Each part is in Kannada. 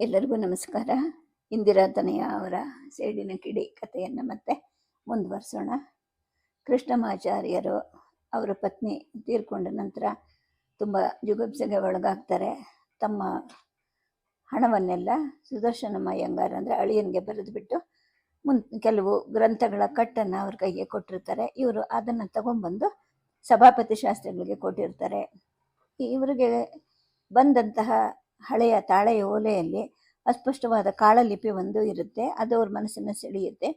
ಎಲ್ಲರಿಗೂ ನಮಸ್ಕಾರ. ಇಂದಿರಾ ತನಯ ಅವರ ಸೇಡಿನ ಕಿಡಿ ಕಥೆಯನ್ನು ಮತ್ತೆ ಮುಂದುವರಿಸೋಣ. ಕೃಷ್ಣಮಾಚಾರ್ಯರು ಅವರ ಪತ್ನಿ ತೀರ್ಕೊಂಡ ನಂತರ ತುಂಬ ಜುಗುಪ್ಸೆಗೆ ಒಳಗಾಗ್ತಾರೆ. ತಮ್ಮ ಹಣವನ್ನೆಲ್ಲ ಸುದರ್ಶನ ಮಯ್ಯಂಗಾರ ಅಂದರೆ ಅಳಿಯನಿಗೆ ಬರೆದುಬಿಟ್ಟು ಮುನ್ ಕೆಲವು ಗ್ರಂಥಗಳ ಕಟ್ಟನ್ನು ಅವ್ರ ಕೈಗೆ ಕೊಟ್ಟಿರ್ತಾರೆ. ಇವರು ಅದನ್ನು ತಗೊಂಡ್ಬಂದು ಸಭಾಪತಿ ಶಾಸ್ತ್ರಿಗಳಿಗೆ ಕೊಟ್ಟಿರ್ತಾರೆ. ಇವರಿಗೆ ಬಂದಂತಹ ಹಳೆಯ ತಾಳೆಯ ಓಲೆಯಲ್ಲಿ ಅಸ್ಪಷ್ಟವಾದ ಕಾಳಲಿಪಿ ಒಂದು ಇರುತ್ತೆ, ಅದು ಅವ್ರ ಮನಸ್ಸನ್ನು ಸೆಳೆಯುತ್ತೆ.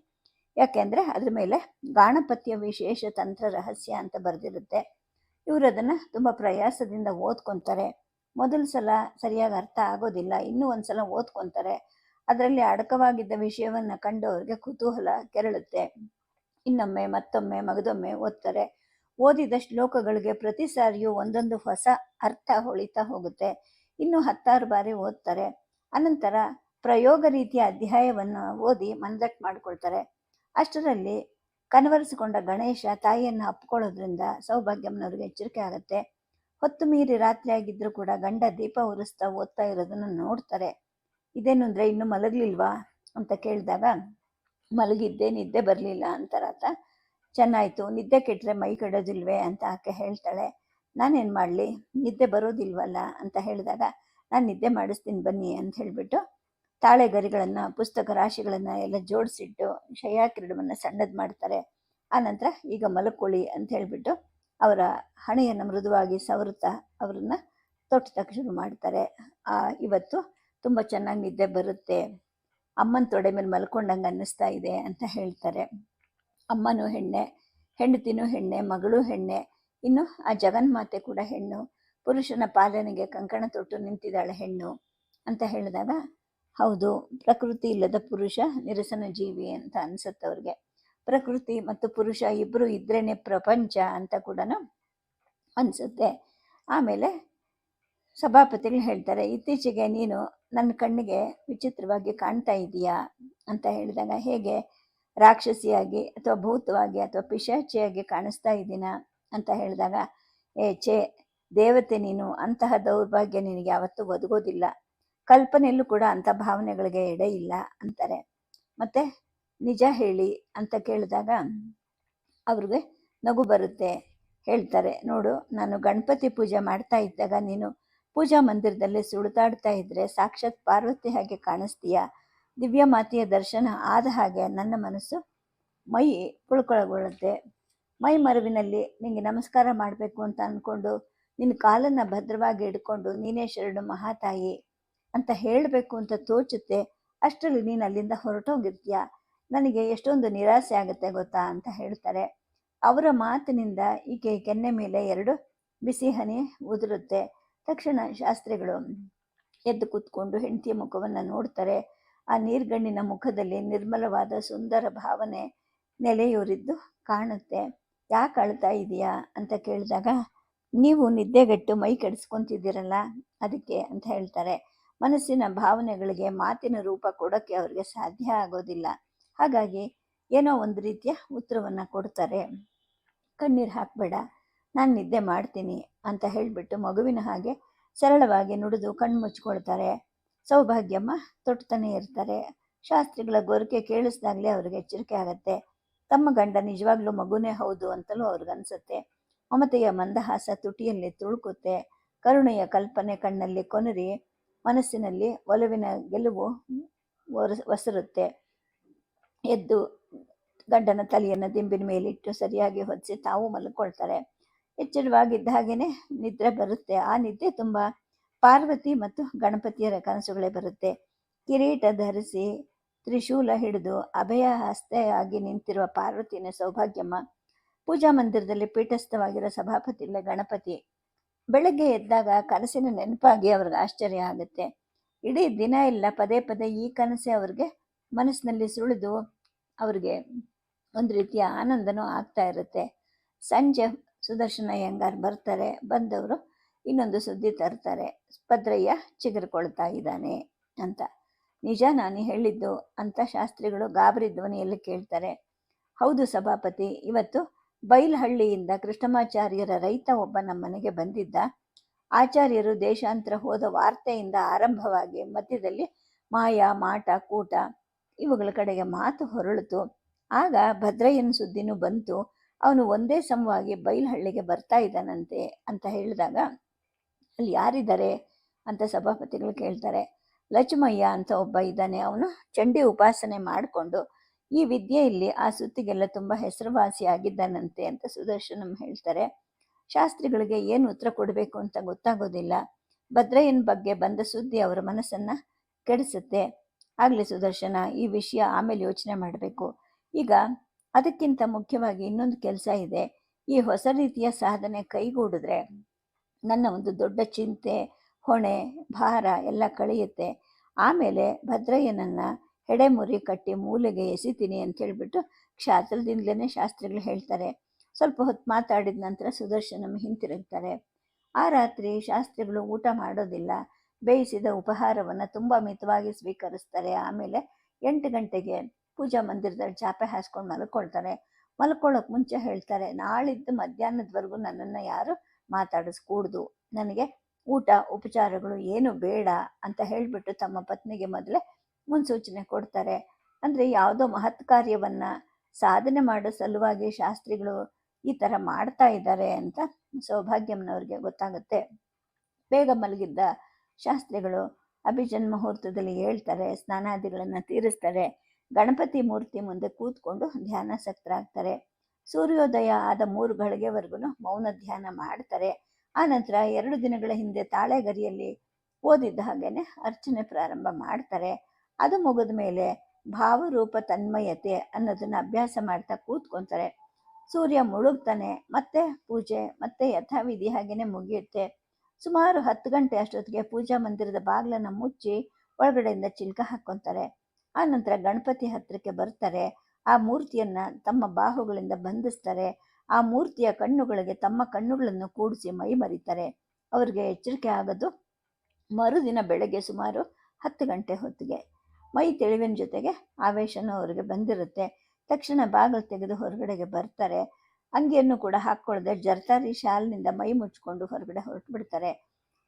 ಯಾಕೆಂದರೆ ಅದ್ರ ಮೇಲೆ ಗಾಣಪತ್ಯ ವಿಶೇಷ ತಂತ್ರ ರಹಸ್ಯ ಅಂತ ಬರೆದಿರುತ್ತೆ. ಇವರು ಅದನ್ನು ತುಂಬ ಪ್ರಯಾಸದಿಂದ ಓದ್ಕೊತಾರೆ. ಮೊದಲ ಸಲ ಸರಿಯಾಗಿ ಅರ್ಥ ಆಗೋದಿಲ್ಲ, ಇನ್ನೂ ಒಂದು ಸಲ ಓದ್ಕೊತಾರೆ. ಅದರಲ್ಲಿ ಅಡಕವಾಗಿದ್ದ ವಿಷಯವನ್ನು ಕಂಡು ಅವ್ರಿಗೆ ಕುತೂಹಲ ಕೆರಳುತ್ತೆ. ಇನ್ನೊಮ್ಮೆ, ಮತ್ತೊಮ್ಮೆ, ಮಗದೊಮ್ಮೆ ಓದ್ತಾರೆ. ಓದಿದ ಶ್ಲೋಕಗಳಿಗೆ ಪ್ರತಿ ಸಾರಿಯೂ ಒಂದೊಂದು ಹೊಸ ಅರ್ಥ ಹೊಳಿತಾ ಹೋಗುತ್ತೆ. ಇನ್ನು ಹತ್ತಾರು ಬಾರಿ ಓದ್ತಾರೆ. ಅನಂತರ ಪ್ರಯೋಗ ರೀತಿಯ ಅಧ್ಯಾಯವನ್ನು ಓದಿ ಮನದಟ್ಟು ಮಾಡಿಕೊಳ್ತಾರೆ. ಅಷ್ಟರಲ್ಲಿ ಕನವರಿಸಿಕೊಂಡ ಗಣೇಶ ತಾಯಿಯನ್ನು ಅಪ್ಕೊಳ್ಳೋದ್ರಿಂದ ಸೌಭಾಗ್ಯಮ್ಮನವ್ರಿಗೆ ಎಚ್ಚರಿಕೆ ಆಗುತ್ತೆ. ಹೊತ್ತು ಮೀರಿ ರಾತ್ರಿ ಆಗಿದ್ರೂ ಕೂಡ ಗಂಡ ದೀಪ ಉರಿಸ್ತಾ ಓದ್ತಾ ಇರೋದನ್ನು ನೋಡ್ತಾರೆ. ಇದೇನು ಅಂದರೆ ಇನ್ನೂ ಮಲಗಲಿಲ್ವಾ ಅಂತ ಕೇಳಿದಾಗ, ಮಲಗಿದ್ದೆ, ನಿದ್ದೆ ಬರಲಿಲ್ಲ ಅಂತಾರಾತ ಚೆನ್ನಾಯಿತು, ನಿದ್ದೆ ಕೆಟ್ಟರೆ ಮೈ ಕೆಡೋದಿಲ್ವೇ? ಅಂತ ಆಕೆ ಹೇಳ್ತಾಳೆ. ನಾನೇನು ಮಾಡಲಿ? ನಿದ್ದೆ ಬರೋದಿಲ್ವಲ್ಲ ಅಂತ ಹೇಳಿದಾಗ, ನಾನು ನಿದ್ದೆ ಮಾಡಿಸ್ತೀನಿ ಬನ್ನಿ ಅಂತ ಹೇಳಿಬಿಟ್ಟು ತಾಳೆ ಗರಿಗಳನ್ನು ಪುಸ್ತಕ ರಾಶಿಗಳನ್ನು ಎಲ್ಲ ಜೋಡಿಸಿಟ್ಟು ಶಯಾಕಿರಡವನ್ನು ಸಣ್ಣದು ಮಾಡ್ತಾರೆ. ಆನಂತರ ಈಗ ಮಲ್ಕೊಳ್ಳಿ ಅಂತ ಹೇಳಿಬಿಟ್ಟು ಅವರ ಹಣೆಯನ್ನು ಮೃದುವಾಗಿ ಸವರುತ್ತಾ ಅವರನ್ನು ತೊಟ್ಟಕ್ಕೆ ಶುರು ಮಾಡ್ತಾರೆ. ಇವತ್ತು ತುಂಬ ಚೆನ್ನಾಗಿ ನಿದ್ದೆ ಬರುತ್ತೆ. ಅಮ್ಮನ ತೊಡೆ ಮೇಲೆ ಮಲ್ಕೊಂಡಂಗೆ ಅನ್ನಿಸ್ತಾ ಇದೆ ಅಂತ ಹೇಳ್ತಾರೆ. ಅಮ್ಮನೂ ಹೆಣ್ಣೆ, ಹೆಂಡತಿನೂ ಹೆಣ್ಣೆ, ಮಗಳು ಹೆಣ್ಣೆ ಇನ್ನು ಆ ಜಗನ್ಮಾತೆ ಕೂಡ ಹೆಣ್ಣು, ಪುರುಷನ ಪಾಲನೆಗೆ ಕಂಕಣ ತೊಟ್ಟು ನಿಂತಿದ್ದಾಳೆ ಹೆಣ್ಣು ಅಂತ ಹೇಳಿದಾಗ, ಹೌದು, ಪ್ರಕೃತಿ ಇಲ್ಲದ ಪುರುಷ ನಿರಸನ ಜೀವಿ ಅಂತ ಅನ್ಸುತ್ತೆ ಅವ್ರಿಗೆ. ಪ್ರಕೃತಿ ಮತ್ತು ಪುರುಷ ಇಬ್ಬರು ಇದ್ರೇನೆ ಪ್ರಪಂಚ ಅಂತ ಕೂಡ ಅನಿಸುತ್ತೆ. ಆಮೇಲೆ ಸಭಾಪತಿಗಳು ಹೇಳ್ತಾರೆ, ಇತ್ತೀಚೆಗೆ ನೀನು ನನ್ನ ಕಣ್ಣಿಗೆ ವಿಚಿತ್ರವಾಗಿ ಕಾಣ್ತಾ ಇದೀಯಾ ಅಂತ ಹೇಳಿದಾಗ, ಹೇಗೆ ರಾಕ್ಷಸಿಯಾಗಿ ಅಥವಾ ಭೂತವಾಗಿ ಅಥವಾ ಪಿಶಾಚಿಯಾಗಿ ಕಾಣಿಸ್ತಾ ಇದ್ದೀನಾ? ಅಂತ ಹೇಳಿದಾಗ, ಏ ಛೇ, ದೇವತೆ ನೀನು ಅಂತಹ ದೌರ್ಭಾಗ್ಯ ನಿನಗೆ ಯಾವತ್ತೂ ಒದಗೋದಿಲ್ಲ. ಕಲ್ಪನೆಯಲ್ಲೂ ಕೂಡ ಅಂಥ ಭಾವನೆಗಳಿಗೆ ಎಡೆ ಇಲ್ಲ ಅಂತಾರೆ. ಮತ್ತೆ ನಿಜ ಹೇಳಿ ಅಂತ ಕೇಳಿದಾಗ, ಅವ್ರಿಗೆ ನಗು ಬರುತ್ತೆ. ಹೇಳ್ತಾರೆ, ನೋಡು, ನಾನು ಗಣಪತಿ ಪೂಜೆ ಮಾಡ್ತಾ ಇದ್ದಾಗ ನೀನು ಪೂಜಾ ಮಂದಿರದಲ್ಲಿ ಸುಳಿದಾಡ್ತಾ ಇದ್ರೆ ಸಾಕ್ಷಾತ್ ಪಾರ್ವತಿ ಹಾಗೆ ಕಾಣಿಸ್ತೀಯ? ದಿವ್ಯ ಮಾತೆಯ ದರ್ಶನ ಆದ ಹಾಗೆ ನನ್ನ ಮನಸ್ಸು ಮೈ ಪುಳ್ಕೊಳಗೊಳ್ಳುತ್ತೆ. ಮೈ ಮರವಿನಲ್ಲಿ ನಿನಗೆ ನಮಸ್ಕಾರ ಮಾಡಬೇಕು ಅಂತ ಅಂದ್ಕೊಂಡು ನಿನ್ನ ಕಾಲನ್ನು ಭದ್ರವಾಗಿ ಹಿಡ್ಕೊಂಡು ನೀನೇ ಶರಣು ಮಹಾತಾಯಿ ಅಂತ ಹೇಳಬೇಕು ಅಂತ ತೋಚುತ್ತೆ, ಅಷ್ಟರಲ್ಲಿ ನೀನು ಅಲ್ಲಿಂದ ಹೊರಟೋಗಿರ್ತೀಯ? ನನಗೆ ಎಷ್ಟೊಂದು ನಿರಾಸೆ ಆಗುತ್ತೆ ಗೊತ್ತಾ ಅಂತ ಹೇಳ್ತಾರೆ. ಅವರ ಮಾತಿನಿಂದ ಈಕೆ ಕೆನ್ನೆ ಮೇಲೆ ಎರಡು ಬಿಸಿ ಹನಿ ಉದುರುತ್ತೆ. ತಕ್ಷಣ ಶಾಸ್ತ್ರಿಗಳು ಎದ್ದು ಕೂತ್ಕೊಂಡು ಹೆಂಡತಿಯ ಮುಖವನ್ನು ನೋಡ್ತಾರೆ. ಆ ನೀರ್ಗಣ್ಣಿನ ಮುಖದಲ್ಲಿ ನಿರ್ಮಲವಾದ ಸುಂದರ ಭಾವನೆ ನೆಲೆಯೂರಿದ್ದು ಕಾಣುತ್ತೆ. ಯಾಕೆ ಅಳ್ತಾ ಇದೆಯಾ ಅಂತ ಕೇಳಿದಾಗ, ನೀವು ನಿದ್ದೆಗೆಟ್ಟು ಮೈ ಕೆಡಿಸ್ಕೊತಿದ್ದೀರಲ್ಲ, ಅದಕ್ಕೆ ಅಂತ ಹೇಳ್ತಾರೆ. ಮನಸ್ಸಿನ ಭಾವನೆಗಳಿಗೆ ಮಾತಿನ ರೂಪ ಕೊಡೋಕ್ಕೆ ಅವ್ರಿಗೆ ಸಾಧ್ಯ ಆಗೋದಿಲ್ಲ. ಹಾಗಾಗಿ ಏನೋ ಒಂದು ರೀತಿಯ ಉತ್ತರವನ್ನು ಕೊಡ್ತಾರೆ. ಕಣ್ಣೀರು ಹಾಕಬೇಡ, ನಾನು ನಿದ್ದೆ ಮಾಡ್ತೀನಿ ಅಂತ ಹೇಳಿಬಿಟ್ಟು ಮಗುವಿನ ಹಾಗೆ ಸರಳವಾಗಿ ನುಡಿದು ಕಣ್ಣು ಮುಚ್ಕೊಳ್ತಾರೆ. ಸೌಭಾಗ್ಯಮ್ಮ ತೊಟ್ತಾನೆ ಇರ್ತಾರೆ. ಶಾಸ್ತ್ರಿಗಳ ಗೊರಕೆ ಕೇಳಿಸ್ದಾಗಲೇ ಅವ್ರಿಗೆ ಎಚ್ಚರಿಕೆ ಆಗುತ್ತೆ. ತಮ್ಮ ಗಂಡ ನಿಜವಾಗ್ಲೂ ಮಗುನೇ ಹೌದು ಅಂತಲೂ ಅವ್ರಿಗನ್ಸುತ್ತೆ ಮಮತೆಯ ಮಂದಹಾಸ ತುಟಿಯಲ್ಲಿ ತುಳುಕುತ್ತೆ. ಕರುಣೆಯ ಕಲ್ಪನೆ ಕಣ್ಣಲ್ಲಿ ಕೊನರಿ, ಮನಸ್ಸಿನಲ್ಲಿ ಒಲವಿನ ಗೆಲುವು ಒಸರುತ್ತೆ. ಎದ್ದು ಗಂಡನ ತಲೆಯನ್ನು ದಿಂಬಿನ ಮೇಲಿಟ್ಟು ಸರಿಯಾಗಿ ಹೊದಿಸಿ ತಾವು ಮಲ್ಕೊಳ್ತಾರೆ. ಎಚ್ಚರವಾಗಿದ್ದ ಹಾಗೇನೆ ನಿದ್ರೆ ಬರುತ್ತೆ. ಆ ನಿದ್ದೆ ತುಂಬ ಪಾರ್ವತಿ ಮತ್ತು ಗಣಪತಿಯರ ಕನಸುಗಳೇ ಬರುತ್ತೆ. ಕಿರೀಟ ಧರಿಸಿ ತ್ರಿಶೂಲ ಹಿಡಿದು ಅಭಯ ಹಸ್ತೆಯಾಗಿ ನಿಂತಿರುವ ಪಾರ್ವತಿನ ಸೌಭಾಗ್ಯಮ್ಮ ಪೂಜಾ ಮಂದಿರದಲ್ಲಿ ಪೀಠಸ್ಥವಾಗಿರೋ ಸಭಾಪತಿ ಇಲ್ಲ ಗಣಪತಿ. ಬೆಳಗ್ಗೆ ಎದ್ದಾಗ ಕನಸಿನ ನೆನಪಾಗಿ ಅವ್ರಿಗೆ ಆಶ್ಚರ್ಯ ಆಗುತ್ತೆ. ಇಡೀ ದಿನ ಇಲ್ಲ, ಪದೇ ಪದೇ ಈ ಕನಸೇ ಅವ್ರಿಗೆ ಮನಸ್ಸಿನಲ್ಲಿ ಸುಳಿದು ಅವ್ರಿಗೆ ಒಂದು ರೀತಿಯ ಆನಂದನೂ ಆಗ್ತಾ ಇರುತ್ತೆ. ಸಂಜೆ ಸುದರ್ಶನ ಅಯ್ಯಂಗಾರ್ ಬರ್ತಾರೆ, ಬಂದವರು ಇನ್ನೊಂದು ಸುದ್ದಿ ತರ್ತಾರೆ. ಭದ್ರಯ್ಯ ಚಿಗುರ್ಕೊಳ್ತಾ ಇದ್ದಾನೆ ಅಂತ. ನಿಜ ನಾನು ಹೇಳಿದ್ದು ಅಂತ ಶಾಸ್ತ್ರಿಗಳು ಗಾಬರಿ ಧ್ವನಿಯಲ್ಲಿ ಕೇಳ್ತಾರೆ. ಹೌದು ಸಭಾಪತಿ, ಇವತ್ತು ಬೈಲಹಳ್ಳಿಯಿಂದ ಕೃಷ್ಣಮಾಚಾರ್ಯರ ರೈತ ಒಬ್ಬ ನಮ್ಮ ಮನೆಗೆ ಬಂದಿದ್ದ. ಆಚಾರ್ಯರು ದೇಶಾಂತರ ಹೋದ ವಾರ್ತೆಯಿಂದ ಆರಂಭವಾಗಿ ಮಧ್ಯದಲ್ಲಿ ಮಾಯ, ಮಾಟ, ಕೂಟ ಇವುಗಳ ಕಡೆಗೆ ಮಾತು ಹೊರಳಿತು. ಆಗ ಭದ್ರಯ್ಯನ ಸುದ್ದಿನೂ ಬಂತು. ಅವನು ಒಂದೇ ಸಮವಾಗಿ ಬೈಲಹಳ್ಳಿಗೆ ಬರ್ತಾ ಇದ್ದಾನಂತೆ ಅಂತ ಹೇಳಿದಾಗ, ಅಲ್ಲಿ ಯಾರಿದ್ದಾರೆ ಅಂತ ಸಭಾಪತಿಗಳು ಕೇಳ್ತಾರೆ. ಲಕ್ಷ್ಮಯ್ಯ ಅಂತ ಒಬ್ಬ ಇದ್ದಾನೆ. ಅವನು ಚಂಡಿ ಉಪಾಸನೆ ಮಾಡಿಕೊಂಡು ಈ ವಿದ್ಯೆಯಲ್ಲಿ ಆ ಸುತ್ತಿಗೆಲ್ಲ ತುಂಬ ಹೆಸರುವಾಸಿ ಆಗಿದ್ದಾನಂತೆ ಅಂತ ಸುದರ್ಶನಂ ಹೇಳ್ತಾರೆ. ಶಾಸ್ತ್ರಿಗಳಿಗೆ ಏನು ಉತ್ತರ ಕೊಡಬೇಕು ಅಂತ ಗೊತ್ತಾಗೋದಿಲ್ಲ. ಭದ್ರಯ್ಯನ ಬಗ್ಗೆ ಬಂದ ಸುದ್ದಿ ಅವರ ಮನಸ್ಸನ್ನು ಕೆಡಿಸುತ್ತೆ. ಆಗಲಿ ಸುದರ್ಶನ, ಈ ವಿಷಯ ಆಮೇಲೆ ಯೋಚನೆ ಮಾಡಬೇಕು. ಈಗ ಅದಕ್ಕಿಂತ ಮುಖ್ಯವಾಗಿ ಇನ್ನೊಂದು ಕೆಲಸ ಇದೆ. ಈ ಹೊಸ ರೀತಿಯ ಸಾಧನೆ ಕೈಗೂಡಿದ್ರೆ ನನ್ನ ಒಂದು ದೊಡ್ಡ ಚಿಂತೆ ಹೊಣೆ, ಭಾರ ಎಲ್ಲ ಕಳೆಯುತ್ತೆ. ಆಮೇಲೆ ಭದ್ರಯ್ಯನನ್ನು ಹೆಡೆಮುರಿ ಕಟ್ಟಿ ಮೂಲೆಗೆ ಎಸಿತೀನಿ ಅಂತ ಹೇಳಿಬಿಟ್ಟು ಕ್ಷಾತ್ರದಿಂದಲೇ ಶಾಸ್ತ್ರಿಗಳು ಹೇಳ್ತಾರೆ. ಸ್ವಲ್ಪ ಹೊತ್ತು ಮಾತಾಡಿದ ನಂತರ ಸುದರ್ಶನ ಹಿಂತಿರುಗ್ತಾರೆ. ಆ ರಾತ್ರಿ ಶಾಸ್ತ್ರಿಗಳು ಊಟ ಮಾಡೋದಿಲ್ಲ. ಬೇಯಿಸಿದ ಉಪಹಾರವನ್ನು ತುಂಬ ಮಿತವಾಗಿ ಸ್ವೀಕರಿಸ್ತಾರೆ. ಆಮೇಲೆ ಎಂಟು ಗಂಟೆಗೆ ಪೂಜಾ ಮಂದಿರದಲ್ಲಿ ಚಾಪೆ ಹಾಸ್ಕೊಂಡು ಮಲ್ಕೊಳ್ತಾರೆ. ಮಲ್ಕೊಳ್ಳೋಕೆ ಮುಂಚೆ ಹೇಳ್ತಾರೆ, ನಾಳಿದ್ದು ಮಧ್ಯಾಹ್ನದವರೆಗೂ ನನ್ನನ್ನು ಯಾರು ಮಾತಾಡಿಸ್ಕೂಡ್ದು. ನನಗೆ ಊಟ, ಉಪಚಾರಗಳು ಏನು ಬೇಡ ಅಂತ ಹೇಳಿಬಿಟ್ಟು ತಮ್ಮ ಪತ್ನಿಗೆ ಮೊದಲೇ ಮುನ್ಸೂಚನೆ ಕೊಡ್ತಾರೆ. ಅಂದರೆ ಯಾವುದೋ ಮಹತ್ ಕಾರ್ಯವನ್ನು ಸಾಧನೆ ಮಾಡೋ ಸಲುವಾಗಿ ಶಾಸ್ತ್ರಿಗಳು ಈ ಥರ ಮಾಡ್ತಾ ಇದ್ದಾರೆ ಅಂತ ಸೌಭಾಗ್ಯಮ್ಮನವ್ರಿಗೆ ಗೊತ್ತಾಗುತ್ತೆ. ಬೇಗ ಮಲಗಿದ್ದ ಶಾಸ್ತ್ರಿಗಳು ಅಭಿಜನ್ ಮುಹೂರ್ತದಲ್ಲಿ ಹೇಳ್ತಾರೆ, ಸ್ನಾನಾದಿಗಳನ್ನು ತೀರಿಸ್ತಾರೆ, ಗಣಪತಿ ಮೂರ್ತಿ ಮುಂದೆ ಕೂತ್ಕೊಂಡು ಧ್ಯಾನಾಸಕ್ತರಾಗ್ತಾರೆ ಸೂರ್ಯೋದಯ ಆದ ಮೂರು ಗಳಿಗೆವರೆಗೂ ಮೌನ ಧ್ಯಾನ ಮಾಡ್ತಾರೆ. ಆನಂತರ ಎರಡು ದಿನಗಳ ಹಿಂದೆ ತಾಳೆಗರಿಯಲ್ಲಿ ಓದಿದ್ದ ಹಾಗೇನೆ ಅರ್ಚನೆ ಪ್ರಾರಂಭ ಮಾಡ್ತಾರೆ. ಅದು ಮುಗಿದ ಮೇಲೆ ಭಾವರೂಪ ತನ್ಮಯತೆ ಅನ್ನೋದನ್ನ ಅಭ್ಯಾಸ ಮಾಡ್ತಾ ಕೂತ್ಕೊಂತಾರೆ. ಸೂರ್ಯ ಮುಳುಗ್ತಾನೆ, ಮತ್ತೆ ಪೂಜೆ, ಮತ್ತೆ ಯಥಾವಿಧಿ ಹಾಗೇನೆ ಮುಗಿಯುತ್ತೆ. ಸುಮಾರು ಹತ್ತು ಗಂಟೆ ಅಷ್ಟೊತ್ತಿಗೆ ಪೂಜಾ ಮಂದಿರದ ಬಾಗಿಲನ್ನು ಮುಚ್ಚಿ ಒಳಗಡೆಯಿಂದ ಚಿಲ್ಕ ಹಾಕ್ಕೊತಾರೆ. ಆನಂತರ ಗಣಪತಿ ಹತ್ತಿರಕ್ಕೆ ಬರ್ತಾರೆ. ಆ ಮೂರ್ತಿಯನ್ನ ತಮ್ಮ ಬಾಹುಗಳಿಂದ ಬಂಧಿಸ್ತಾರೆ. ಆ ಮೂರ್ತಿಯ ಕಣ್ಣುಗಳಿಗೆ ತಮ್ಮ ಕಣ್ಣುಗಳನ್ನು ಕೂಡಿಸಿ ಮೈ ಮರಿತಾರೆ ಅವರಿಗೆ ಎಚ್ಚರಿಕೆ ಆಗೋದು. ಮರುದಿನ ಬೆಳಗ್ಗೆ ಸುಮಾರು ಹತ್ತು ಗಂಟೆ ಹೊತ್ತಿಗೆ ಮೈ ತಿಳಿವಿನ ಜೊತೆಗೆ ಆವೇಶನೂ ಅವರಿಗೆ ಬಂದಿರುತ್ತೆ. ತಕ್ಷಣ ಬಾಗಿಲು ತೆಗೆದು ಹೊರಗಡೆಗೆ ಬರ್ತಾರೆ. ಅಂಗಿಯನ್ನು ಕೂಡ ಹಾಕ್ಕೊಳ್ಳದೆ ಜರ್ತಾರಿ ಶಾಲಿನಿಂದ ಮೈ ಮುಚ್ಕೊಂಡು ಹೊರಗಡೆ ಹೊರಟು ಬಿಡ್ತಾರೆ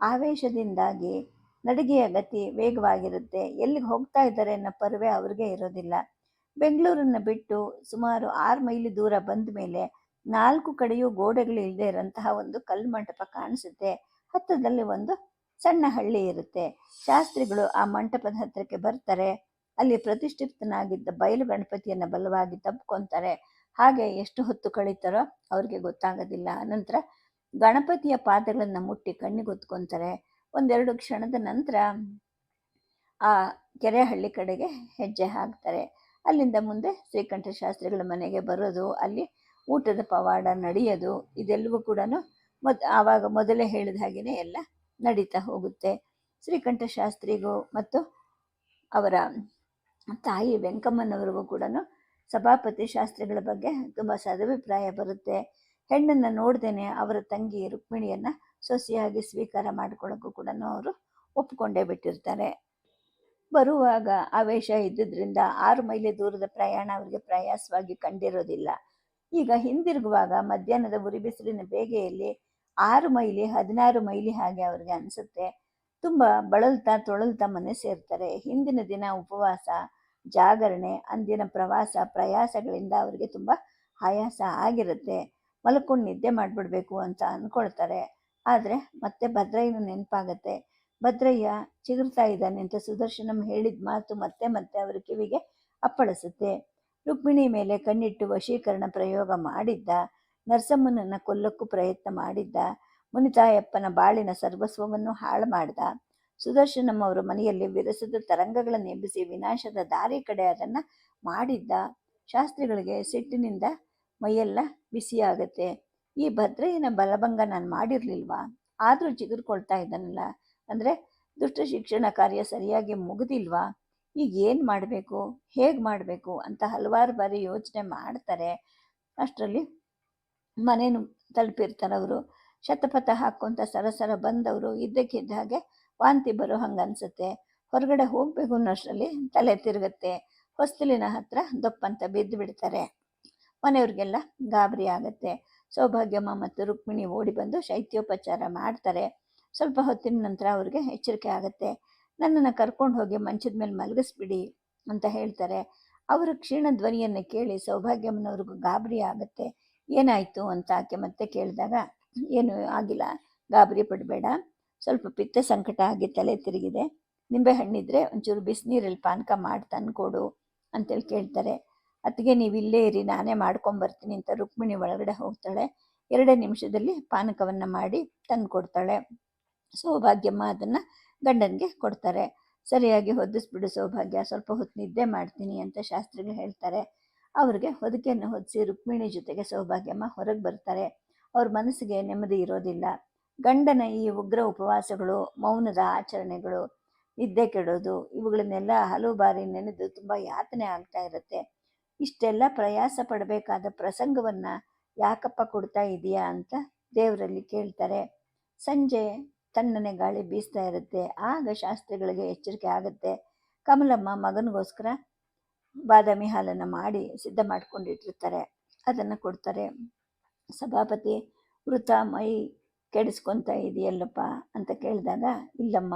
ಆವೇಶದಿಂದಾಗಿ ನಡಿಗೆಯ ಗತಿ ವೇಗವಾಗಿರುತ್ತೆ. ಎಲ್ಲಿಗೆ ಹೋಗ್ತಾ ಇದ್ದಾರೆ ಅನ್ನೋ ಪರ್ವೆ ಅವ್ರಿಗೆ ಇರೋದಿಲ್ಲ. ಬೆಂಗಳೂರನ್ನು ಬಿಟ್ಟು ಸುಮಾರು ಆರು ಮೈಲಿ ದೂರ ಬಂದ ಮೇಲೆ ನಾಲ್ಕು ಕಡೆಯೂ ಗೋಡೆಗಳು ಇಲ್ಲದೆ ಇರೋಂತಹ ಒಂದು ಕಲ್ಲು ಮಂಟಪ ಕಾಣಿಸುತ್ತೆ. ಹತ್ತದಲ್ಲಿ ಒಂದು ಸಣ್ಣ ಹಳ್ಳಿ ಇರುತ್ತೆ. ಶಾಸ್ತ್ರಿಗಳು ಆ ಮಂಟಪದ ಹತ್ತಿರಕ್ಕೆ ಬರ್ತಾರೆ. ಅಲ್ಲಿ ಪ್ರತಿಷ್ಠಿತನಾಗಿದ್ದ ಬಯಲು ಗಣಪತಿಯನ್ನು ಬಲವಾಗಿ ತಬ್ಕೊತಾರೆ. ಹಾಗೆ ಎಷ್ಟು ಹೊತ್ತು ಕಳೀತಾರೋ ಅವ್ರಿಗೆ ಗೊತ್ತಾಗೋದಿಲ್ಲ. ಅನಂತರ ಗಣಪತಿಯ ಪಾದಗಳನ್ನು ಮುಟ್ಟಿ ಕಣ್ಣಿಗೆ ಹೊತ್ಕೊಂತಾರೆ. ಒಂದೆರಡು ಕ್ಷಣದ ನಂತರ ಆ ಕೆರೆ ಹಳ್ಳಿ ಕಡೆಗೆ ಹೆಜ್ಜೆ ಹಾಕ್ತಾರೆ. ಅಲ್ಲಿಂದ ಮುಂದೆ ಶ್ರೀಕಂಠ ಶಾಸ್ತ್ರಿಗಳ ಮನೆಗೆ ಬರೋದು. ಅಲ್ಲಿ ಊಟದ ಪವಾಡ ನಡೆಯೋದು, ಇದೆಲ್ಲವೂ ಕೂಡ ಮೊದ್ ಆವಾಗ ಮೊದಲೇ ಹೇಳಿದ ಹಾಗೆಯೇ ಎಲ್ಲ ನಡೀತಾ ಹೋಗುತ್ತೆ. ಶ್ರೀಕಂಠ ಶಾಸ್ತ್ರಿಗೂ ಮತ್ತು ಅವರ ತಾಯಿ ವೆಂಕಮ್ಮನವರಿಗೂ ಕೂಡ ಸಭಾಪತಿ ಶಾಸ್ತ್ರಿಗಳ ಬಗ್ಗೆ ತುಂಬ ಸದಭಿಪ್ರಾಯ ಬರುತ್ತೆ. ಹೆಣ್ಣನ್ನು ನೋಡ್ದೇನೆ ಅವರ ತಂಗಿ ರುಕ್ಮಿಣಿಯನ್ನು ಸೊಸೆಯಾಗಿ ಸ್ವೀಕಾರ ಮಾಡ್ಕೊಳ್ಳೋಕ್ಕೂ ಕೂಡ ಅವರು ಒಪ್ಪಿಕೊಂಡೇ ಬಿಟ್ಟಿರ್ತಾರೆ. ಬರುವಾಗ ಆವೇಶ ಇದ್ದಿದ್ದರಿಂದ ಆರು ಮೈಲಿ ದೂರದ ಪ್ರಯಾಣ ಅವರಿಗೆ ಪ್ರಯಾಸವಾಗಿ ಕಂಡಿರೋದಿಲ್ಲ. ಈಗ ಹಿಂದಿರುಗುವಾಗ ಮಧ್ಯಾಹ್ನದ ಬಿಸಿಲಿನ ಬೇಗೆಯಲ್ಲಿ ಆರು ಮೈಲಿ, ಹದಿನಾರು ಮೈಲಿ ಹಾಗೆ ಅವ್ರಿಗೆ ಅನಿಸುತ್ತೆ. ತುಂಬ ಬಳಲ್ತಾ ತೊಳಲ್ತಾ ಮನೆ ಸೇರ್ತಾರೆ. ಹಿಂದಿನ ದಿನ ಉಪವಾಸ, ಜಾಗರಣೆ, ಅಂದಿನ ಪ್ರವಾಸ, ಪ್ರಯಾಸಗಳಿಂದ ಅವರಿಗೆ ತುಂಬ ಆಯಾಸ ಆಗಿರುತ್ತೆ. ಮಲ್ಕೊಂಡು ನಿದ್ದೆ ಮಾಡಿಬಿಡ್ಬೇಕು ಅಂತ ಅಂದ್ಕೊಳ್ತಾರೆ ಆದರೆ ಮತ್ತೆ ಭದ್ರಯ್ಯನ ನೆನಪಾಗತ್ತೆ. ಭದ್ರಯ್ಯ ಚಿಗುರ್ತಾ ಇದ್ದಾನೆ ಅಂತ ಸುದರ್ಶನಂ ಹೇಳಿದ ಮಾತು ಮತ್ತೆ ಮತ್ತೆ ಅವರ ಕಿವಿಗೆ ಅಪ್ಪಳಿಸುತ್ತೆ. ರುಕ್ಮಿಣಿ ಮೇಲೆ ಕಣ್ಣಿಟ್ಟು ವಶೀಕರಣ ಪ್ರಯೋಗ ಮಾಡಿದ್ದ, ನರಸಮ್ಮನನ್ನು ಕೊಲ್ಲಕ್ಕೂ ಪ್ರಯತ್ನ ಮಾಡಿದ್ದ, ಮುನಿತಾಯಪ್ಪನ ಬಾಳಿನ ಸರ್ವಸ್ವವನ್ನು ಹಾಳು ಮಾಡಿದ ಸುದರ್ಶನಮ್ಮವರ ಮನೆಯಲ್ಲಿ ವಿರಸದ ತರಂಗಗಳನ್ನು ಎಬ್ಬಿಸಿ ವಿನಾಶದ ದಾರಿ ಕಡೆ ಅದನ್ನು ಮಾಡಿದ್ದ, ಶಾಸ್ತ್ರಿಗಳಿಗೆ ಸಿಟ್ಟಿನಿಂದ ಮೈಯೆಲ್ಲ ಬಿಸಿಯಾಗತ್ತೆ, ಈ ಭದ್ರೆಯನ ಬಲಭಂಗ ನಾನು ಮಾಡಿರಲಿಲ್ವಾ? ಆದರೂ ಚಿಗುರ್ಕೊಳ್ತಾ ಇದ್ದಾನಲ್ಲ, ಅಂದರೆ ದುಷ್ಟ ಶಿಕ್ಷಣ ಕಾರ್ಯ ಸರಿಯಾಗಿ ಮುಗಿದಿಲ್ವಾ? ಈಗ ಏನು ಮಾಡಬೇಕು? ಹೇಗೆ ಮಾಡಬೇಕು? ಅಂತ ಹಲವಾರು ಬಾರಿ ಯೋಚನೆ ಮಾಡ್ತಾರೆ. ಅಷ್ಟರಲ್ಲಿ ಮನೇನು ತಲುಪಿರ್ತಾರೆ ಅವರು. ಶತಪಥ ಹಾಕ್ಕೊಂತ ಸರಸರ ಬಂದವರು ಇದ್ದಕ್ಕಿದ್ದ ಹಾಗೆ ವಾಂತಿ ಬರೋ ಹಂಗೆ ಅನಿಸುತ್ತೆ. ಹೊರಗಡೆ ಹೋಗಬೇಕು ಅನ್ನೋಷ್ಟರಲ್ಲಿ ತಲೆ ತಿರುಗುತ್ತೆ. ಹೊಸ್ತಿಲಿನ ಹತ್ರ ದಪ್ಪಂತ ಬಿದ್ದು ಬಿಡ್ತಾರೆ. ಮನೆಯವ್ರಿಗೆಲ್ಲ ಗಾಬರಿ ಆಗುತ್ತೆ. ಸೌಭಾಗ್ಯಮ್ಮ ಮತ್ತು ರುಕ್ಮಿಣಿ ಓಡಿ ಬಂದು ಶೈತ್ಯೋಪಚಾರ ಮಾಡ್ತಾರೆ. ಸ್ವಲ್ಪ ಹೊತ್ತಿನ ನಂತರ ಅವ್ರಿಗೆ ಎಚ್ಚರಿಕೆ ಆಗುತ್ತೆ. ನನ್ನನ್ನು ಕರ್ಕೊಂಡು ಹೋಗಿ ಮಂಚದ ಮೇಲೆ ಮಲಗಿಸ್ಬಿಡಿ ಅಂತ ಹೇಳ್ತಾರೆ. ಅವರ ಕ್ಷೀಣ ಧ್ವನಿಯನ್ನು ಕೇಳಿ ಸೌಭಾಗ್ಯಮ್ಮನವ್ರಿಗೂ ಗಾಬರಿ ಆಗುತ್ತೆ. ಏನಾಯಿತು ಅಂತ ಆಕೆ ಮತ್ತೆ ಕೇಳಿದಾಗ, ಏನು ಆಗಿಲ್ಲ, ಗಾಬರಿ ಪಡಬೇಡ. ಸ್ವಲ್ಪ ಪಿತ್ತ ಸಂಕಟ ಆಗಿ ತಲೆ ತಿರುಗಿದೆ. ನಿಂಬೆ ಹಣ್ಣಿದ್ರೆ ಒಂಚೂರು ಬಿಸಿನೀರಲ್ಲಿ ಪಾನಕ ಮಾಡಿ ತಂದುಕೊಡು ಅಂತೇಳಿ ಕೇಳ್ತಾರೆ. ಅತ್ತಿಗೆ ನೀವು ಇಲ್ಲೇ ಇರಿ, ನಾನೇ ಮಾಡ್ಕೊಂಬರ್ತೀನಿ ಅಂತ ರುಕ್ಮಿಣಿ ಒಳಗಡೆ ಹೋಗ್ತಾಳೆ. ಎರಡೇ ನಿಮಿಷದಲ್ಲಿ ಪಾನಕವನ್ನು ಮಾಡಿ ತಂದು ಕೊಡ್ತಾಳೆ ಸೌಭಾಗ್ಯಮ್ಮ ಅದನ್ನು ಗಂಡನಿಗೆ ಕೊಡ್ತಾರೆ. ಸರಿಯಾಗಿ ಹೊದಿಸ್ಬಿಡು ಸೌಭಾಗ್ಯ, ಸ್ವಲ್ಪ ಹೊತ್ತು ನಿದ್ದೆ ಮಾಡ್ತೀನಿ ಅಂತ ಶಾಸ್ತ್ರಿಗಳು ಹೇಳ್ತಾರೆ. ಅವ್ರಿಗೆ ಹೊದಿಕೆಯನ್ನು ಹೊದಿಸಿ ರುಕ್ಮಿಣಿ ಜೊತೆಗೆ ಸೌಭಾಗ್ಯಮ್ಮ ಹೊರಗೆ ಬರ್ತಾರೆ. ಅವ್ರ ಮನಸ್ಸಿಗೆ ನೆಮ್ಮದಿ ಇರೋದಿಲ್ಲ. ಗಂಡನ ಈ ಉಗ್ರ ಉಪವಾಸಗಳು, ಮೌನದ ಆಚರಣೆಗಳು, ನಿದ್ದೆ ಕೆಡೋದು, ಇವುಗಳನ್ನೆಲ್ಲ ಹಲವು ಬಾರಿ ನೆನೆದು ತುಂಬ ಯಾತನೆ ಆಗ್ತಾ ಇರುತ್ತೆ. ಇಷ್ಟೆಲ್ಲ ಪ್ರಯಾಸ ಪಡಬೇಕಾದ ಪ್ರಸಂಗವನ್ನು ಯಾಕಪ್ಪ ಕೊಡ್ತಾ ಇದೆಯಾ ಅಂತ ದೇವರಲ್ಲಿ ಕೇಳ್ತಾರೆ. ಸಂಜೆ ತಣ್ಣನೆ ಗಾಳಿ ಬೀಸ್ತಾ ಇರುತ್ತೆ. ಆಗ ಶಾಸ್ತ್ರಿಗಳಿಗೆ ಎಚ್ಚರಿಕೆ ಆಗುತ್ತೆ. ಕಮಲಮ್ಮ ಮಗನಿಗೋಸ್ಕರ ಬಾದಾಮಿ ಹಾಲನ್ನು ಮಾಡಿ ಸಿದ್ಧ ಮಾಡ್ಕೊಂಡಿಟ್ಟಿರ್ತಾರೆ. ಅದನ್ನು ಕೊಡ್ತಾರೆ. ಸಭಾಪತಿ, ವೃತ ಮೈ ಕೆಡಿಸ್ಕೊತಾ ಇದೆಯಲ್ಲಪ್ಪ ಅಂತ ಕೇಳಿದಾಗ, ಇಲ್ಲಮ್ಮ,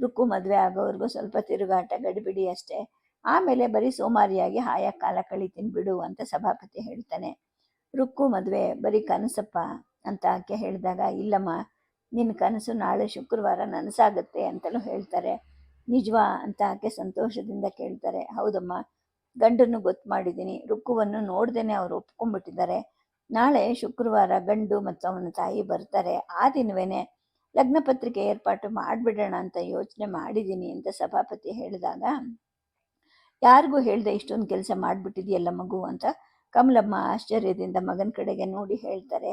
ರುಕ್ಕು ಮದುವೆ ಆಗೋವರೆಗೂ ಸ್ವಲ್ಪ ತಿರುಗಾಟ, ಗಡಿಬಿಡಿ ಅಷ್ಟೇ. ಆಮೇಲೆ ಬರೀ ಸೋಮಾರಿಯಾಗಿ ಹಾಯ, ಕಾಲ ಕಳಿತೀನಿ ಬಿಡು ಅಂತ ಸಭಾಪತಿ ಹೇಳ್ತಾನೆ. ರುಕ್ಕು ಮದುವೆ ಬರೀ ಕನಸಪ್ಪ ಅಂತ ಆಕೆ ಹೇಳಿದಾಗ, ಇಲ್ಲಮ್ಮ ನಿನ್ನ ಕನಸು ನಾಳೆ ಶುಕ್ರವಾರ ನನಸಾಗುತ್ತೆ ಅಂತಲೂ ಹೇಳ್ತಾರೆ. ನಿಜವಾ ಅಂತ ಆಕೆ ಸಂತೋಷದಿಂದ ಕೇಳ್ತಾರೆ. ಹೌದಮ್ಮ, ಗಂಡನ್ನು ಗೊತ್ತು ಮಾಡಿದ್ದೀನಿ. ರುಕ್ಕುವನ್ನು ನೋಡ್ದೇನೆ ಅವರು ಒಪ್ಕೊಂಡ್ಬಿಟ್ಟಿದ್ದಾರೆ. ನಾಳೆ ಶುಕ್ರವಾರ ಗಂಡು ಮತ್ತು ಅವನ ತಾಯಿ ಬರ್ತಾರೆ. ಆ ದಿನವೇ ಲಗ್ನ ಪತ್ರಿಕೆ ಏರ್ಪಾಟು ಮಾಡಿಬಿಡೋಣ ಅಂತ ಯೋಚನೆ ಮಾಡಿದ್ದೀನಿ ಅಂತ ಸಭಾಪತಿ ಹೇಳಿದಾಗ, ಯಾರಿಗೂ ಹೇಳ್ದೆ ಇಷ್ಟೊಂದು ಕೆಲಸ ಮಾಡಿಬಿಟ್ಟಿದೆಯಲ್ಲ ಮಗು ಅಂತ ಕಮಲಮ್ಮ ಆಶ್ಚರ್ಯದಿಂದ ಮಗನ ಕಡೆಗೆ ನೋಡಿ ಹೇಳ್ತಾರೆ.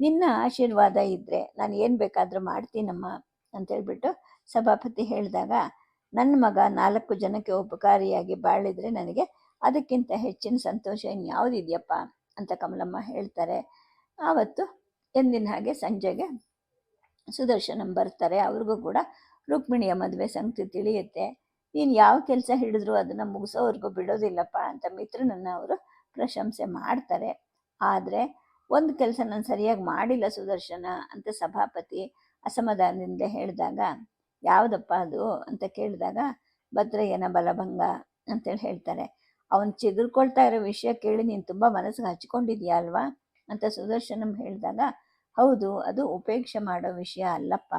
ನಿನ್ನ ಆಶೀರ್ವಾದ ಇದ್ದರೆ ನಾನು ಏನು ಬೇಕಾದರೂ ಮಾಡ್ತೀನಮ್ಮ ಅಂತ ಹೇಳ್ಬಿಟ್ಟು ಸಭಾಪತಿ ಹೇಳಿದಾಗ ನನ್ನ ಮಗ ನಾಲ್ಕು ಜನಕ್ಕೆ ಉಪಕಾರಿಯಾಗಿ ಬಾಳಿದರೆ ನನಗೆ ಅದಕ್ಕಿಂತ ಹೆಚ್ಚಿನ ಸಂತೋಷ ಇನ್ಯಾವುದಿದೆಯಪ್ಪ ಅಂತ ಕಮಲಮ್ಮ ಹೇಳ್ತಾರೆ. ಆವತ್ತು ಎಂದಿನ ಹಾಗೆ ಸಂಜೆಗೆ ಸುದರ್ಶನಂ ಬರ್ತಾರೆ. ಅವ್ರಿಗೂ ಕೂಡ ರುಕ್ಮಿಣಿಯ ಮದುವೆ ಸಂಗತಿ ತಿಳಿಯುತ್ತೆ. ನೀನು ಯಾವ ಕೆಲಸ ಹಿಡಿದ್ರು ಅದನ್ನು ಮುಗಿಸೋವರೆಗೂ ಬಿಡೋದಿಲ್ಲಪ್ಪ ಅಂತ ಮಿತ್ರನನ್ನು ಅವರು ಪ್ರಶಂಸೆ ಮಾಡ್ತಾರೆ. ಆದರೆ ಒಂದು ಕೆಲಸ ನಾನು ಸರಿಯಾಗಿ ಮಾಡಿಲ್ಲ ಸುದರ್ಶನ ಅಂತ ಸಭಾಪತಿ ಅಸಮಾಧಾನದಿಂದ ಹೇಳಿದಾಗ, ಯಾವುದಪ್ಪ ಅದು? ಅಂತ ಕೇಳಿದಾಗ, ಭದ್ರಯ್ಯನ ಬಲಭಂಗ ಅಂತೇಳಿ ಹೇಳ್ತಾರೆ. ಅವನು ಚಿಗುರ್ಕೊಳ್ತಾ ಇರೋ ವಿಷಯ ಕೇಳಿ ನೀನು ತುಂಬ ಮನಸ್ಸಿಗೆ ಹಚ್ಕೊಂಡಿದ್ಯಾ ಅಲ್ವಾ? ಅಂತ ಸುದರ್ಶನಂ ಹೇಳಿದಾಗ, ಹೌದು, ಅದು ಉಪೇಕ್ಷೆ ಮಾಡೋ ವಿಷಯ ಅಲ್ಲಪ್ಪ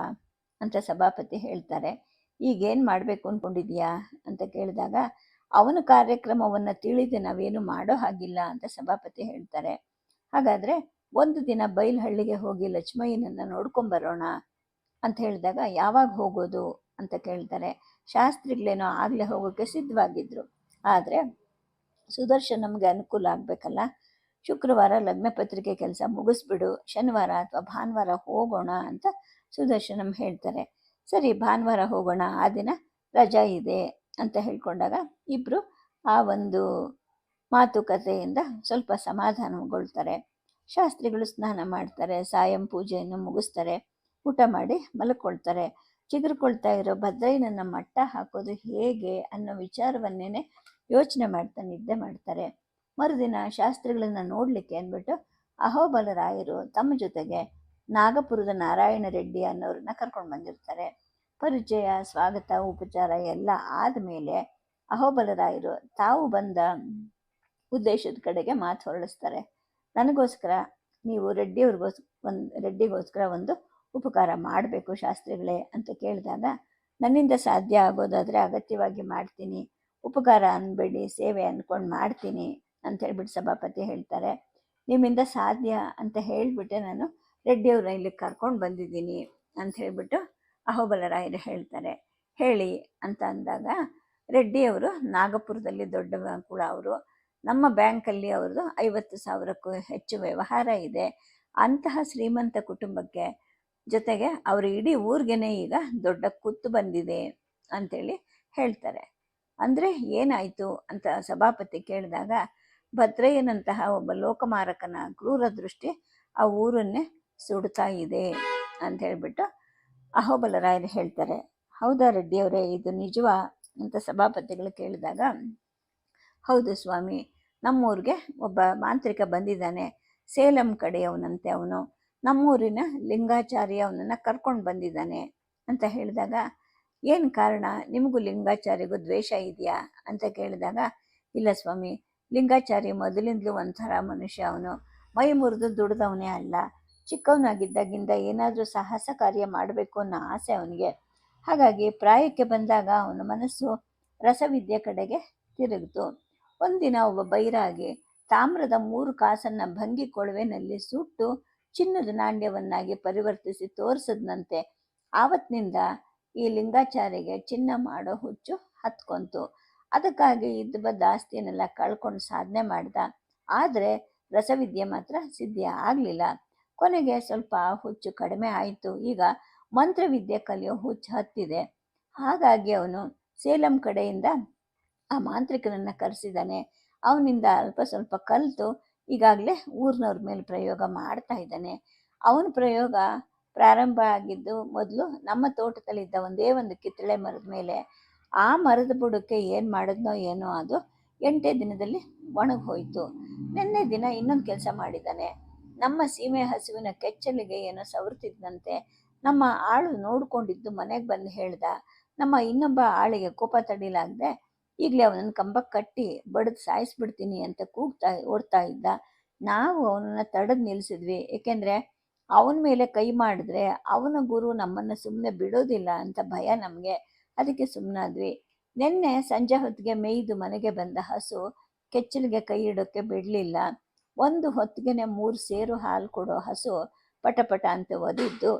ಅಂತ ಸಭಾಪತಿ ಹೇಳ್ತಾರೆ. ಈಗೇನು ಮಾಡಬೇಕು ಅಂದ್ಕೊಂಡಿದ್ಯಾ ಅಂತ ಕೇಳಿದಾಗ, ಅವನ ಕಾರ್ಯಕ್ರಮವನ್ನು ತಿಳಿದು ನಾವೇನು ಮಾಡೋ ಹಾಗಿಲ್ಲ ಅಂತ ಸಭಾಪತಿ ಹೇಳ್ತಾರೆ. ಹಾಗಾದರೆ ಒಂದು ದಿನ ಬೈಲ್ಹಳ್ಳಿಗೆ ಹೋಗಿ ಲಕ್ಷ್ಮಯ್ಯನನ್ನು ನೋಡ್ಕೊಂಬರೋಣ ಅಂತ ಹೇಳಿದಾಗ ಯಾವಾಗ ಹೋಗೋದು ಅಂತ ಕೇಳ್ತಾರೆ. ಶಾಸ್ತ್ರಿಗಳೇನೋ ಆಗಲೇ ಹೋಗೋಕ್ಕೆ ಸಿದ್ಧವಾಗಿದ್ದರು ಆದರೆ ಸುದರ್ಶನ್ ನಮಗೆ ಅನುಕೂಲ ಆಗಬೇಕಲ್ಲ. ಶುಕ್ರವಾರ ಲಗ್ನ ಪತ್ರಿಕೆ ಕೆಲಸ ಮುಗಿಸ್ಬಿಡು, ಶನಿವಾರ ಅಥವಾ ಭಾನುವಾರ ಹೋಗೋಣ ಅಂತ ಸುದರ್ಶನಂ ಹೇಳ್ತಾರೆ. ಸರಿ, ಭಾನುವಾರ ಹೋಗೋಣ, ಆ ದಿನ ರಜಾ ಇದೆ ಅಂತ ಹೇಳ್ಕೊಂಡಾಗ ಇಬ್ಬರು ಆ ಒಂದು ಮಾತುಕತೆಯಿಂದ ಸ್ವಲ್ಪ ಸಮಾಧಾನಗೊಳ್ತಾರೆ. ಶಾಸ್ತ್ರಿಗಳು ಸ್ನಾನ ಮಾಡ್ತಾರೆ, ಸಾಯಂ ಪೂಜೆಯನ್ನು ಮುಗಿಸ್ತಾರೆ, ಊಟ ಮಾಡಿ ಮಲ್ಕೊಳ್ತಾರೆ. ಚಿಗುರುಕೊಳ್ತಾ ಇರೋ ಭದ್ರಯ್ಯನನ್ನು ಮಟ್ಟ ಹಾಕೋದು ಹೇಗೆ ಅನ್ನೋ ವಿಚಾರವನ್ನೇ ಯೋಚನೆ ಮಾಡ್ತಾ ನಿದ್ದೆ ಮಾಡ್ತಾರೆ. ಮರುದಿನ ಶಾಸ್ತ್ರಿಗಳನ್ನು ನೋಡಲಿಕ್ಕೆ ಅಂದ್ಬಿಟ್ಟು ಅಹೋಬಲರಾಯರು ತಮ್ಮ ಜೊತೆಗೆ ನಾಗಪುರದ ನಾರಾಯಣ ರೆಡ್ಡಿ ಅನ್ನೋರನ್ನ ಕರ್ಕೊಂಡು ಬಂದಿರ್ತಾರೆ. ಪರಿಚಯ, ಸ್ವಾಗತ, ಉಪಚಾರ ಎಲ್ಲ ಆದಮೇಲೆ ಅಹೋಬಲರಾಯರು ತಾವು ಬಂದ ಉದ್ದೇಶದ ಕಡೆಗೆ ಮಾತು ಹೊರಡಿಸ್ತಾರೆ ನನಗೋಸ್ಕರ ನೀವು ರೆಡ್ಡಿಯವ್ರಿಗೋಸ್, ಒಂದು, ರೆಡ್ಡಿಗೋಸ್ಕರ ಒಂದು ಉಪಕಾರ ಮಾಡಬೇಕು ಶಾಸ್ತ್ರಿಗಳೇ ಅಂತ ಕೇಳಿದಾಗ, ನನ್ನಿಂದ ಸಾಧ್ಯ ಆಗೋದಾದರೆ ಅಗತ್ಯವಾಗಿ ಮಾಡ್ತೀನಿ. ಉಪಕಾರ ಅನ್ಬೇಡಿ, ಸೇವೆ ಅಂದ್ಕೊಂಡು ಮಾಡ್ತೀನಿ ಅಂತ ಹೇಳ್ಬಿಟ್ಟು ಸಭಾಪತಿ ಹೇಳ್ತಾರೆ. ನಿಮ್ಮಿಂದ ಸಾಧ್ಯ ಅಂತ ಹೇಳಿಬಿಟ್ಟೆ ನಾನು ರೆಡ್ಡಿಯವ್ರನ್ನ ಇಲ್ಲಿ ಕರ್ಕೊಂಡು ಬಂದಿದ್ದೀನಿ ಅಂತ ಹೇಳಿಬಿಟ್ಟು ಅಹೋಬಲರಾಯರು ಹೇಳ್ತಾರೆ. ಹೇಳಿ ಅಂತ ಅಂದಾಗ, ರೆಡ್ಡಿಯವರು ನಾಗಪುರದಲ್ಲಿ ದೊಡ್ಡ ಕೂಡ ಅವರು. ನಮ್ಮ ಬ್ಯಾಂಕಲ್ಲಿ ಅವ್ರದ್ದು ಐವತ್ತು ಸಾವಿರಕ್ಕೂ ಹೆಚ್ಚು ವ್ಯವಹಾರ ಇದೆ. ಅಂತಹ ಶ್ರೀಮಂತ ಕುಟುಂಬಕ್ಕೆ ಜೊತೆಗೆ ಅವರು ಇಡೀ ಊರಿಗೇನೆ ಈಗ ದೊಡ್ಡ ಕುತ್ತು ಬಂದಿದೆ ಅಂಥೇಳಿ ಹೇಳ್ತಾರೆ. ಅಂದರೆ ಏನಾಯಿತು ಅಂತ ಸಭಾಪತಿ ಕೇಳಿದಾಗ ಭದ್ರಯ್ಯನಂತಹ ಒಬ್ಬ ಲೋಕಮಾರಕನ ಕ್ರೂರ ದೃಷ್ಟಿ ಆ ಊರನ್ನೇ ಸುಡ್ತಾ ಇದೆ ಅಂತ ಹೇಳಿಬಿಟ್ಟು ಅಹೋಬಲರಾಯರು ಹೇಳ್ತಾರೆ. ಹೌದಾ ರೆಡ್ಡಿಯವರೇ ಇದು ನಿಜವಾ? ಅಂತ ಸಭಾಪತಿಗಳು ಕೇಳಿದಾಗ, ಹೌದು ಸ್ವಾಮಿ ನಮ್ಮೂರಿಗೆ ಒಬ್ಬ ಮಾಂತ್ರಿಕ ಬಂದಿದ್ದಾನೆ. ಸೇಲಂ ಕಡೆಯವನಂತೆ ಅವನು. ನಮ್ಮೂರಿನ ಲಿಂಗಾಚಾರಿ ಅವನನ್ನು ಕರ್ಕೊಂಡು ಬಂದಿದ್ದಾನೆ ಅಂತ ಹೇಳಿದಾಗ, ಏನು ಕಾರಣ? ನಿಮಗೂ ಲಿಂಗಾಚಾರ್ಯಗೂ ದ್ವೇಷ ಇದೆಯಾ? ಅಂತ ಕೇಳಿದಾಗ, ಇಲ್ಲ ಸ್ವಾಮಿ ಲಿಂಗಾಚಾರಿ ಮೊದಲಿಂದಲೂ ಒಂಥರ ಮನುಷ್ಯ ಅವನು. ಮೈ ಮುರಿದು ದುಡ್ದವನೇ ಅಲ್ಲ. ಚಿಕ್ಕವನಾಗಿದ್ದಾಗಿಂದ ಏನಾದರೂ ಸಾಹಸ ಕಾರ್ಯ ಮಾಡಬೇಕು ಅನ್ನೋ ಆಸೆ ಅವನಿಗೆ. ಹಾಗಾಗಿ ಪ್ರಾಯಕ್ಕೆ ಬಂದಾಗ ಅವನ ಮನಸ್ಸು ರಸವಿದ್ಯೆ ಕಡೆಗೆ ತಿರುಗಿತು. ಒಂದಿನ ಒಬ್ಬ ಬೈರಾಗಿ ತಾಮ್ರದ ಮೂರು ಕಾಸನ್ನ ಭಂಗಿ ಕೊಳವೆನಲ್ಲಿ ಸುಟ್ಟು ಚಿನ್ನದ ನಾಣ್ಯವನ್ನಾಗಿ ಪರಿವರ್ತಿಸಿ ತೋರಿಸದ್ನಂತೆ. ಆವತ್ತಿನಿಂದ ಈ ಲಿಂಗಾಚಾರಿಗೆ ಚಿನ್ನ ಮಾಡೋ ಹುಚ್ಚು ಹತ್ಕೊಂತು. ಅದಕ್ಕಾಗಿ ಇದ್ದ ಬದ್ದ ಆಸ್ತಿಯನ್ನೆಲ್ಲ ಕಳ್ಕೊಂಡು ಸಾಧನೆ ಮಾಡ್ದ. ಆದರೆ ರಸವಿದ್ಯೆ ಮಾತ್ರ ಸಿದ್ಧಿ ಆಗಲಿಲ್ಲ. ಕೊನೆಗೆ ಸ್ವಲ್ಪ ಹುಚ್ಚು ಕಡಿಮೆ ಆಯಿತು. ಈಗ ಮಂತ್ರವಿದ್ಯೆ ಕಲಿಯೋ ಹುಚ್ಚು ಹತ್ತಿದೆ. ಹಾಗಾಗಿ ಅವನು ಸೇಲಂ ಕಡೆಯಿಂದ ಆ ಮಾಂತ್ರಿಕನನ್ನು ಕರೆಸಿದ್ದಾನೆ ಅವನಿಂದ ಅಲ್ಪ ಸ್ವಲ್ಪ ಕಲಿತು ಈಗಾಗಲೇ ಊರಿನವ್ರ ಮೇಲೆ ಪ್ರಯೋಗ ಮಾಡ್ತಾ ಇದ್ದಾನೆ. ಅವನ ಪ್ರಯೋಗ ಪ್ರಾರಂಭ ಆಗಿದ್ದು ಮೊದಲು ನಮ್ಮ ತೋಟದಲ್ಲಿದ್ದ ಒಂದೇ ಒಂದು ಕಿತ್ತಳೆ ಮರದ ಮೇಲೆ ಆ ಮರದ ಬುಡಕ್ಕೆ ಏನು ಮಾಡಿದ್ನೋ ಏನೋ ಅದು ಎಂಟೇ ದಿನದಲ್ಲಿ ಹೋಯಿತು ನಿನ್ನೆ ದಿನ ಇನ್ನೊಂದು ಕೆಲಸ ಮಾಡಿದ್ದಾನೆ ನಮ್ಮ ಸೀಮೆ ಹಸುವಿನ ಕೆಚ್ಚಲಿಗೆ ಏನೋ ಸವರ್ತಿದ್ದಂತೆ ನಮ್ಮ ಆಳು ನೋಡಿಕೊಂಡಿದ್ದು ಮನೆಗೆ ಬಂದು ಹೇಳ್ದ. ನಮ್ಮ ಇನ್ನೊಬ್ಬ ಆಳಿಗೆ ಕೋಪ ತಡಿಲಾಗದೆ ಈಗಲೇ ಅವನನ್ನು ಕಂಬ ಕಟ್ಟಿ ಬಡಿದು ಸಾಯಿಸ್ಬಿಡ್ತೀನಿ ಅಂತ ಕೂಗ್ತಾ, ಓಡ್ತಾ ಇದ್ದ. ನಾವು ಅವನನ್ನು ತಡೆದು ನಿಲ್ಲಿಸಿದ್ವಿ ಏಕೆಂದರೆ ಅವನ ಮೇಲೆ ಕೈ ಮಾಡಿದ್ರೆ ಅವನ ಗುರು ನಮ್ಮನ್ನು ಸುಮ್ಮನೆ ಬಿಡೋದಿಲ್ಲ ಅಂತ ಭಯ ನಮಗೆ. ಅದಕ್ಕೆ ಸುಮ್ಮನಾದ್ವಿ ನಿನ್ನೆ ಸಂಜೆ ಹೊತ್ತಿಗೆ ಮೇಯ್ದು ಮನೆಗೆ ಬಂದ ಹಸು ಕೆಚ್ಚಲಿಗೆ ಕೈ ಇಡೋಕ್ಕೆ ಬಿಡಲಿಲ್ಲ. ಒಂದು ಹೊತ್ತಿಗೆನೆ ಮೂರು ಸೇರು ಹಾಲು ಕೊಡೋ ಹಸು ಪಟಪಟ ಪಟ ಅಂತ ಒದಿದ್ದು,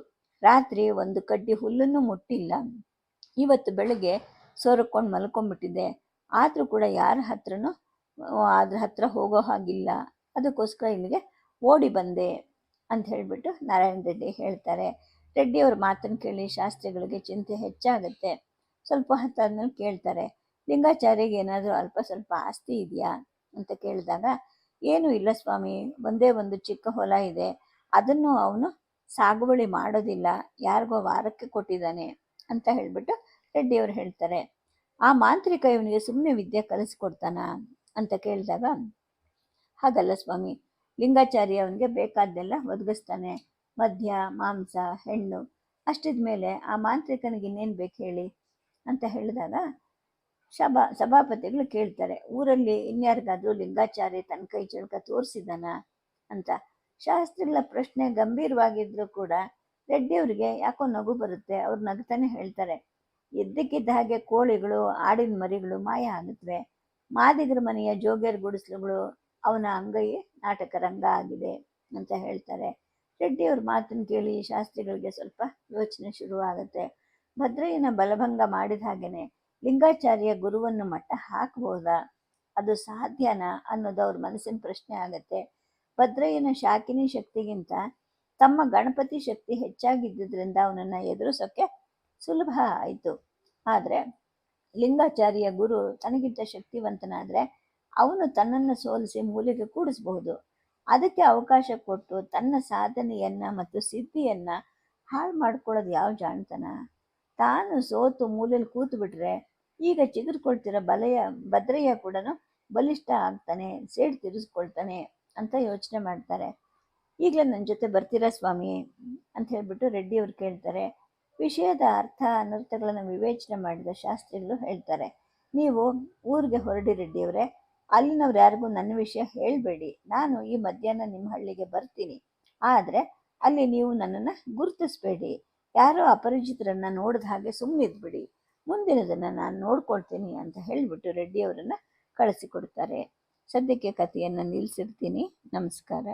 ರಾತ್ರಿ ಒಂದು ಕಡ್ಡಿ ಹುಲ್ಲನ್ನು ಮುಟ್ಟಿಲ್ಲ. ಇವತ್ತು ಬೆಳಗ್ಗೆ ಸೋರಕೊಂಡು ಮಲ್ಕೊಂಡ್ಬಿಟ್ಟಿದೆ ಆದರೂ ಕೂಡ ಯಾರ ಹತ್ರನೂ ಅದ್ರ ಹತ್ರ ಹೋಗೋ ಹಾಗಿಲ್ಲ. ಅದಕ್ಕೋಸ್ಕರ ಇಲ್ಲಿಗೆ ಓಡಿ ಬಂದೆ ಅಂತ ಹೇಳಿಬಿಟ್ಟು ನಾರಾಯಣ ರೆಡ್ಡಿ ಹೇಳ್ತಾರೆ. ರೆಡ್ಡಿಯವ್ರ ಮಾತನ್ನು ಕೇಳಿ ಶಾಸ್ತ್ರಿಗಳಿಗೆ ಚಿಂತೆ ಹೆಚ್ಚಾಗುತ್ತೆ. ಸ್ವಲ್ಪ ಹತ್ತಾದ್ಮೇಲೆ ಕೇಳ್ತಾರೆ, ಲಿಂಗಾಚಾರ್ಯಗೆ ಏನಾದರೂ ಅಲ್ಪ ಸ್ವಲ್ಪ ಆಸ್ತಿ ಇದೆಯಾ? ಅಂತ ಕೇಳಿದಾಗ, ಏನೂ ಇಲ್ಲ ಸ್ವಾಮಿ, ಒಂದೇ ಒಂದು ಚಿಕ್ಕ ಹೊಲ ಇದೆ. ಅದನ್ನು ಅವನು ಸಾಗುವಳಿ ಮಾಡೋದಿಲ್ಲ. ಯಾರಿಗೋ ವಾರಕ್ಕೆ ಕೊಟ್ಟಿದ್ದಾನೆ. ಅಂತ ಹೇಳಿಬಿಟ್ಟು ರೆಡ್ಡಿಯವರು ಹೇಳ್ತಾರೆ. ಆ ಮಾಂತ್ರಿಕ ಇವನಿಗೆ ಸುಮ್ಮನೆ ವಿದ್ಯೆ ಕಲಿಸ್ಕೊಡ್ತಾನ ಅಂತ ಕೇಳಿದಾಗ, ಹಾಗಲ್ಲ ಸ್ವಾಮಿ, ಲಿಂಗಾಚಾರ್ಯ ಅವನಿಗೆ ಬೇಕಾದ್ದೆಲ್ಲ ಒದಗಿಸ್ತಾನೆ. ಮದ್ಯ, ಮಾಂಸ, ಹೆಣ್ಣು, ಅಷ್ಟಿದ ಮೇಲೆ ಆ ಮಾಂತ್ರಿಕನಿಗೆ ಇನ್ನೇನು ಬೇಕು ಹೇಳಿ ಅಂತ ಹೇಳಿದಾಗ ಸಭಾ ಸಭಾಪತಿಗಳು ಕೇಳ್ತಾರೆ, ಊರಲ್ಲಿ ಇನ್ಯಾರಿಗಾದ್ರೂ ಲಿಂಗಾಚಾರ್ಯ ತನ್ನ ಕೈ ಚಳಕ ತೋರಿಸಿದಾನ ಅಂತ. ಶಾಸ್ತ್ರಿಗಳ ಪ್ರಶ್ನೆ ಗಂಭೀರವಾಗಿದ್ರೂ ಕೂಡ ರೆಡ್ಡಿಯವರಿಗೆ ಯಾಕೋ ನಗು ಬರುತ್ತೆ, ಅವ್ರು ನಗ್ತಾನೆ ಹೇಳ್ತಾರೆ. ಎದ್ದಕ್ಕಿದ್ದ ಹಾಗೆ ಕೋಳಿಗಳು, ಆಡಿನ ಮರಿಗಳು ಮಾಯ ಆಗುತ್ತವೆ. ಮಾದಿಗರ ಮನೆಯ ಜೋಗ್ಯರ್ ಗುಡಿಸಲುಗಳು ಅವನ ಅಂಗೈ ನಾಟಕ ರಂಗ ಆಗಿದೆ ಅಂತ ಹೇಳ್ತಾರೆ. ರೆಡ್ಡಿಯವ್ರ ಮಾತನ್ನು ಕೇಳಿ ಶಾಸ್ತ್ರಿಗಳಿಗೆ ಸ್ವಲ್ಪ ಯೋಚನೆ ಶುರುವಾಗುತ್ತೆ. ಭದ್ರಯ್ಯನ ಬಲಭಂಗ ಮಾಡಿದ ಹಾಗೇನೆ ಲಿಂಗಾಚಾರ್ಯ ಗುರುವನ್ನು ಮಟ್ಟ ಹಾಕಬಹುದಾ? ಅದು ಸಾಧ್ಯನಾ ಅನ್ನೋದು ಅವ್ರ ಮನಸ್ಸಿನ ಪ್ರಶ್ನೆ ಆಗತ್ತೆ. ಭದ್ರಯ್ಯನ ಶಾಕಿನಿ ಶಕ್ತಿಗಿಂತ ತಮ್ಮ ಗಣಪತಿ ಶಕ್ತಿ ಹೆಚ್ಚಾಗಿದ್ದರಿಂದ ಅವನನ್ನು ಎದುರಿಸೋಕ್ಕೆ ಸುಲಭ ಆಯಿತು. ಆದರೆ ಲಿಂಗಾಚಾರ್ಯ ಗುರು ತನಗಿಂತ ಶಕ್ತಿವಂತನಾದರೆ ಅವನು ತನ್ನನ್ನು ಸೋಲಿಸಿ ಮೂಲೆಗೆ ಕೂಡಿಸಬಹುದು. ಅದಕ್ಕೆ ಅವಕಾಶ ಕೊಟ್ಟು ತನ್ನ ಸಾಧನೆಯನ್ನು ಮತ್ತು ಸಿದ್ಧಿಯನ್ನ ಹಾಳು ಮಾಡ್ಕೊಳ್ಳೋದು ಯಾವ ಜಾಣ್ತನ? ತಾನು ಸೋತು ಮೂಲೆಯಲ್ಲಿ ಕೂತು ಬಿಟ್ರೆ ಈಗ ಚಿಗುರ್ಕೊಳ್ತಿರೋ ಬಲೆಯ ಭದ್ರಯ್ಯ ಕೂಡ ಬಲಿಷ್ಠ ಆಗ್ತಾನೆ, ಸೇಡ್ ತಿರುಗಿಸ್ಕೊಳ್ತಾನೆ ಅಂತ ಯೋಚನೆ ಮಾಡ್ತಾರೆ. ಈಗಲೇ ನನ್ನ ಜೊತೆ ಬರ್ತೀರಾ ಸ್ವಾಮಿ? ಅಂತ ಹೇಳ್ಬಿಟ್ಟು ರೆಡ್ಡಿಯವ್ರು ಕೇಳ್ತಾರೆ. ವಿಷಯದ ಅರ್ಥ ಅನರ್ಥಗಳನ್ನು ವಿವೇಚನೆ ಮಾಡಿದ ಶಾಸ್ತ್ರಿಗಳು ಹೇಳ್ತಾರೆ. ನೀವು ಊರಿಗೆ ಹೊರಡಿ ರೆಡ್ಡಿಯವರೇ, ಅಲ್ಲಿನವ್ರು ಯಾರಿಗೂ ನನ್ನ ವಿಷಯ ಹೇಳಬೇಡಿ. ನಾನು ಈ ಮಧ್ಯಾಹ್ನ ನಿಮ್ಮ ಹಳ್ಳಿಗೆ ಬರ್ತೀನಿ. ಆದರೆ ಅಲ್ಲಿ ನೀವು ನನ್ನನ್ನು ಗುರುತಿಸ್ಬೇಡಿ. ಯಾರೋ ಅಪರಿಚಿತರನ್ನು ನೋಡಿದ ಹಾಗೆ ಸುಮ್ಮನಿದ್ಬಿಡಿ ಮುಂದಿನದನ್ನು ನಾನು ನೋಡ್ಕೊಳ್ತೀನಿ ಅಂತ ಹೇಳಿಬಿಟ್ಟು ರೆಡ್ಡಿಯವರನ್ನು ಕಳಿಸಿಕೊಡ್ತಾರೆ. ಸದ್ಯಕ್ಕೆ ಕಥೆಯನ್ನು ನಿಲ್ಲಿಸಿರ್ತೀನಿ ನಮಸ್ಕಾರ.